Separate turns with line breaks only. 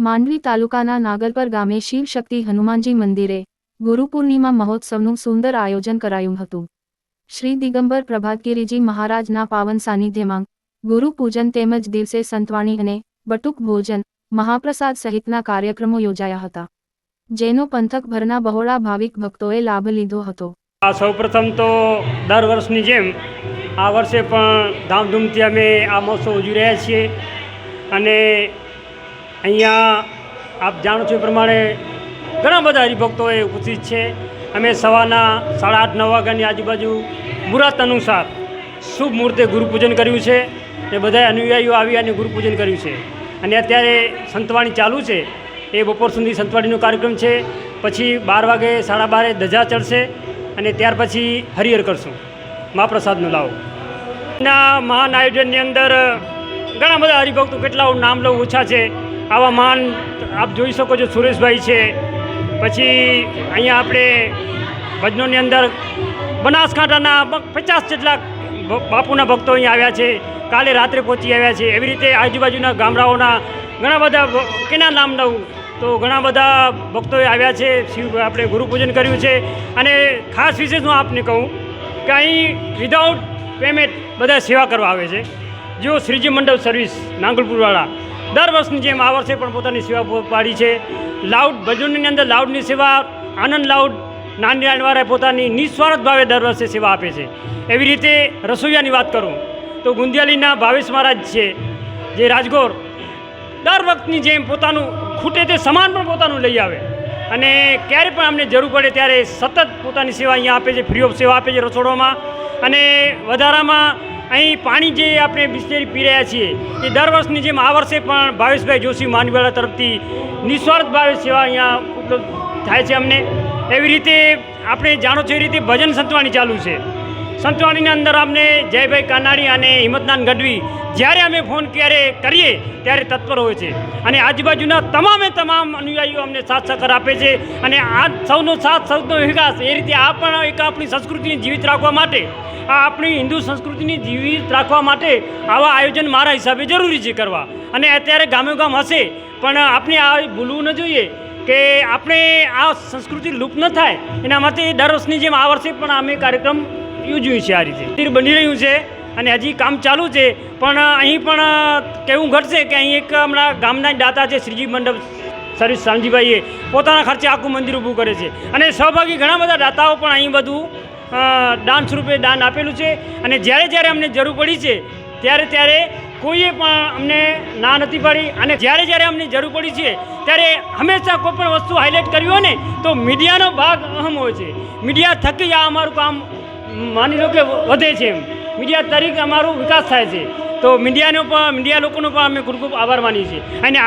માંડવી તાલુકાના નાગલપર ગામે શિવ શક્તિ હનુમાનજી મંદિરે ગુરુ પૂર્ણિમા મહોત્સવનું સુંદર આયોજન કરાયું હતું. શ્રી દિગંબર પ્રભાતગીરીજી મહારાજના પાવન સાનિધ્યમાં ગુરુ પૂજન તેમજ દિવસે સંતવાણી અને બટુક ભોજન, મહાપ્રસાદ સહિતના કાર્યક્રમો યોજાયા હતા. જેનો પંથકભરના બહોળા ભાવિક ભક્તોએ લાભ લીધો હતો.
આ સૌપ્રથમ તો દર વર્ષની જેમ આ વર્ષે પણ ધામધૂમથી અમે આ મહોત્સવ ઉજવી રહ્યા છીએ અને અહીંયા આપ જાણો છો એ પ્રમાણે ઘણા બધા હરિભક્તોએ ઉપસ્થિત છે. અમે સવારના સાડા આઠ, નવ વાગ્યાની આજુબાજુ મુહૂર્ત અનુસાર શુભ મુહૂર્તે ગુરુપૂજન કર્યું છે એ બધા અનુયાયીઓ આવી અને ગુરુપૂજન કર્યું છે. અને અત્યારે સંતવાણી ચાલુ છે. એ બપોર સુધી સંતવાણીનો કાર્યક્રમ છે. પછી બાર વાગે સાડા બારે ધજા ચડશે અને ત્યાર પછી હરિહર કરશું. મહાપ્રસાદનો લાવો. ના મહાન આયોજનની અંદર ઘણા બધા હરિભક્તો કેટલા નામ લઉં ઓછા છે. આવા માન આપ જોઈ શકો છો સુરેશભાઈ છે. પછી અહીંયા આપણે ભજનોની અંદર બનાસકાંઠાના પચાસ જેટલા બાપુના ભક્તો અહીંયા આવ્યા છે. કાલે રાત્રે પહોંચી આવ્યા છે. એવી રીતે આજુબાજુના ગામડાઓના ઘણા બધા કેના નામ લઉં તો ઘણા બધા ભક્તોએ આવ્યા છે. શિવ આપણે ગુરુપૂજન કર્યું છે. અને ખાસ વિશેષ હું આપને કહું કે અહીં વિધાઉટ પેમેન્ટ બધા સેવા કરવા આવે છે. જો શ્રીજી મંડળ સર્વિસ નાંગલપુરવાળા દર વર્ષની જેમ આ વર્ષે પણ પોતાની સેવા પાડી છે. લાઉડ ભજનની અંદર લાઉડની સેવા, આનંદ લાઉડ નાનવાળાએ પોતાની નિસ્વાર્થ ભાવે દર વર્ષે સેવા આપે છે. એવી રીતે રસોઈયાની વાત કરું, તો ગુંદિયાલીના ભાવેશ મહારાજ છે, જે રાજગોર, દર વખતની જેમ પોતાનું ખૂટે તે સમાન પણ પોતાનું લઈ આવે. અને ક્યારે પણ અમને જરૂર પડે ત્યારે સતત પોતાની સેવા અહીંયા આપે છે, ફ્રી ઓફ સેવા આપે છે રસોડામાં. અને વધારામાં અહીં પાણી જે આપણે બિસ્લેરી પી રહ્યા છીએ, એ દર વર્ષની જેમ આ વર્ષે પણ ભાવેશભાઈ જોશી માનવાળા તરફથી નિસ્વાર્થ ભાવે સેવા અહીંયા ઉપલબ્ધ થાય છે અમને. એવી રીતે આપણે જાણો છો એ રીતે ભજન સંતવાણી ચાલુ છે. સંતવાણીની અંદર અમને જયભાઈ કાનાણી અને હિંમતનાન ગઢવી, જ્યારે અમે ફોન ક્યારે કરીએ, ત્યારે તત્પર હોય છે. અને આજુબાજુના તમામે તમામ અનુયાયીઓ અમને સાથ સહકાર આપે છે. અને આ સૌનો સાથ, સૌનો વિકાસ એ રીતે આ પણ એક આપણી સંસ્કૃતિને જીવિત રાખવા માટે, આ આપણી હિન્દુ સંસ્કૃતિને જીવિત રાખવા માટે આવા આયોજન મારા હિસાબે જરૂરી છે કરવા. અને અત્યારે ગામે ગામ હશે, પણ આપણે આ ભૂલવું ન જોઈએ કે આપણે આ સંસ્કૃતિ લુપ્ત ન થાય. એના માટે દર વર્ષની જેમ આ વર્ષે પણ અમે કાર્યક્રમ યોજ્યું છે આ રીતે. મંદિર બની રહ્યું છે અને હજી કામ ચાલુ છે. પણ અહીં પણ કેવું ઘટશે કે અહીં એક હમણાં ગામના દાતા છે શ્રીજી મંડપ સર્વિસ શામજીભાઈએ પોતાના ખર્ચે આખું મંદિર ઊભું કરે છે. અને સહભાગી ઘણા બધા દાતાઓ પણ અહીં બધું દાન સ્વરૂપે દાન આપેલું છે. અને જ્યારે જ્યારે અમને જરૂર પડી છે, ત્યારે ત્યારે કોઈએ પણ અમને ના નથી પાડી. અને જ્યારે જ્યારે અમને જરૂર પડી છે, ત્યારે હંમેશા કોઈ પણ વસ્તુ હાઇલાઇટ કરવી હોય ને, તો મીડિયાનો ભાગ અહમ હોય છે. મીડિયા થકી આ અમારું કામ માની લો કે વધે છે એમ. મીડિયા તરીકે અમારો વિકાસ થાય છે. તો મીડિયાનો પણ, મીડિયા લોકોનો પણ અમે ખૂબ ખૂબ આભાર માનીએ છીએ. અને